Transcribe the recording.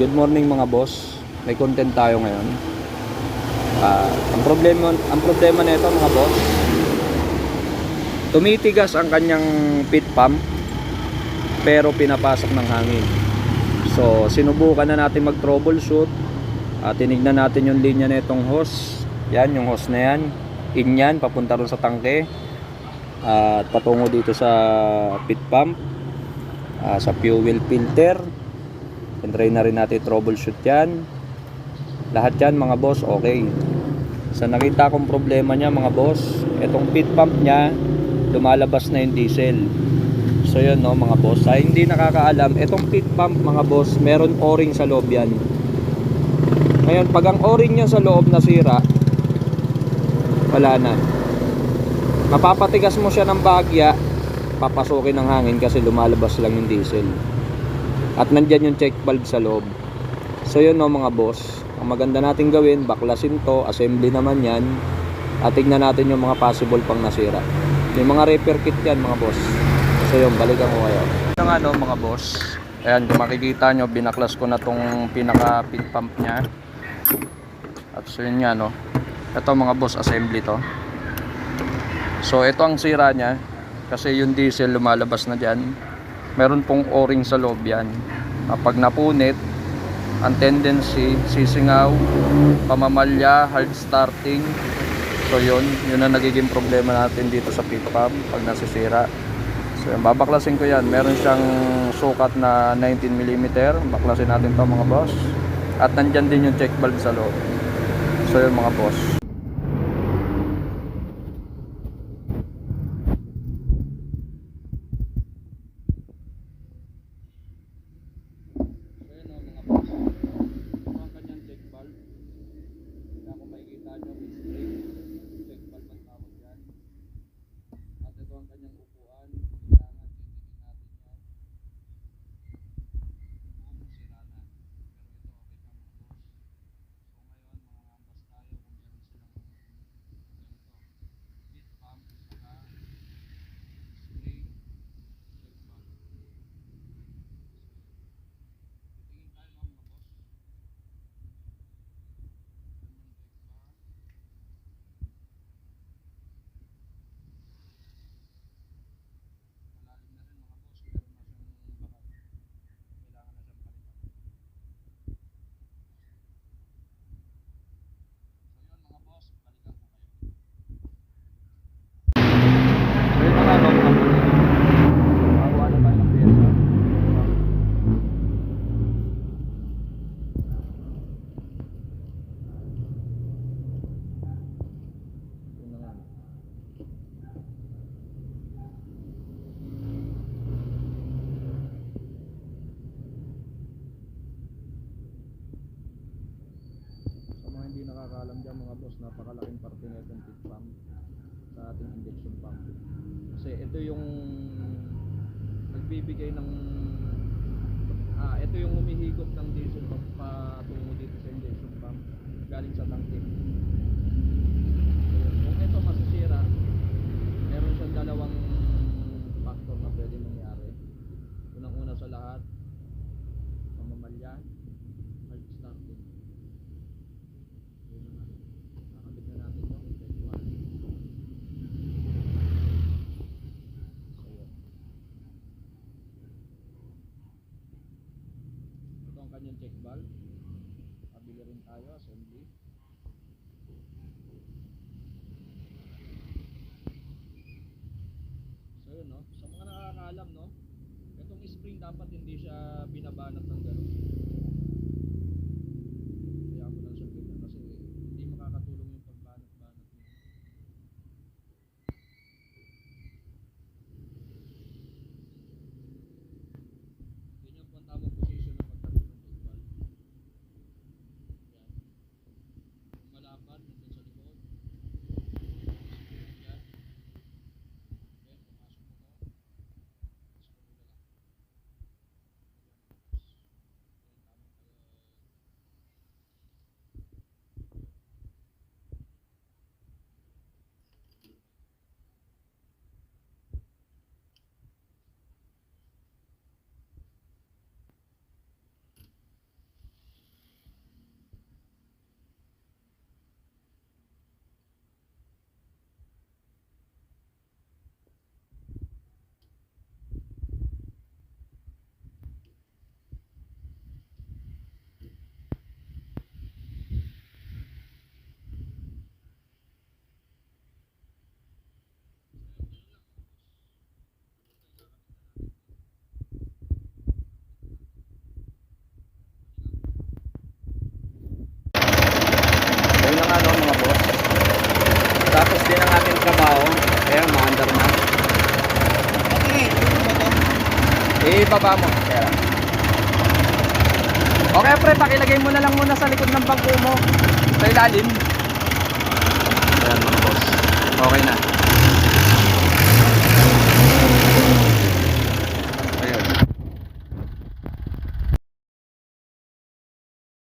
good morning mga boss. May content tayo ngayon. Ah, ang problema ang problema nito mga boss. Tumitigas ang kanyang pit pump pero pinapasok ng hangin. So, sinubukan na natin mag-troubleshoot. At tinignan natin yung linya nitong hose. Yan, yung hose na yan. In yan, papunta ron sa tangke. At patungo dito sa pit pump. ah, sa fuel filter. Try na rin natin troubleshoot yan. Lahat yan mga boss, okay. Sa nakita kong problema niya mga boss, itong pit pump niya, lumalabas na yung diesel. So yun no mga boss. Sa hindi nakakaalam, itong pit pump mga boss, meron o-ring sa loob yan. Ngayon, pag ang o-ring niya sa loob nasira, wala na. Mapapatigas mo siya ng bagya, papasukin ng hangin kasi lumalabas lang yung diesel. At nandyan yung check valve sa loob. So yun no mga boss. Ang maganda natin gawin, baklasin to, assembly naman yan. At tignan natin yung mga possible pang nasira. Yung mga repair kit yan mga boss. So yun, balikan ko kayo. Ito nga no mga boss. Ayan, kung makikita nyo, binaklas ko na tong pinaka pin pump niya. At so yun nga no. Ito mga boss, assembly to. So ito ang sira niya. Kasi yung diesel lumalabas na dyan. Meron pong o-ring sa loob yan. Kapag napunit, ang tendency, sisingaw, pamamalya, hard starting. So yun, yun ang nagiging problema natin dito sa pit pump pag nasisira. So yun, babaklasin ko yan. Meron siyang sukat na 19mm. Baklasin natin to mga boss. At nandyan din yung check valve sa loob. So yun mga boss. So yun o mga boss. Ito ang kanyang check valve. Kaya kung makikita nyo, may spring. Check valve ang tawag yan. At ito ang kanyang upuan. Kailangan titigin natin yan. Boom, sira na. So yun na nga no, mga boss. Makakuha na tayo ng pyesa. Yun na nga. Sa mga hindi boss, napakalaking parte na itong pit pump sa ating injection pump. Kasi ito yung nagbibigay ng ah, ito yung humihigop ng diesel patungo dito sa injection pump galing sa tangke. So, kung ito masisira, meron siyang dalawang factor na pwede mangyari. Unang-una sa lahat, pamamalya, hard starting. Yun na nga. Nakabit na natin yung check valve. So, yun. Ang kanyang check valve. Pabili rin tayo, assembly. So yun no, sa mga nakakaalam no, itong spring dapat hindi siya binabanat ng gano'n. Kaya ko lang siya ganyan kasi hindi makakatulong yung pagbanat-banat niya. Yun yung pang tamang position ng pagtabi ng check valve. Yan. Kung malapad, nandun sa likod. Yan. Then, pumasok mo to. Screw mo na lang. Yan. Ibaba mo. Okay, pre, pakilagay mo na lang muna sa likod ng bangko mo. Sa ilalim. Ayan mga boss. Okay na.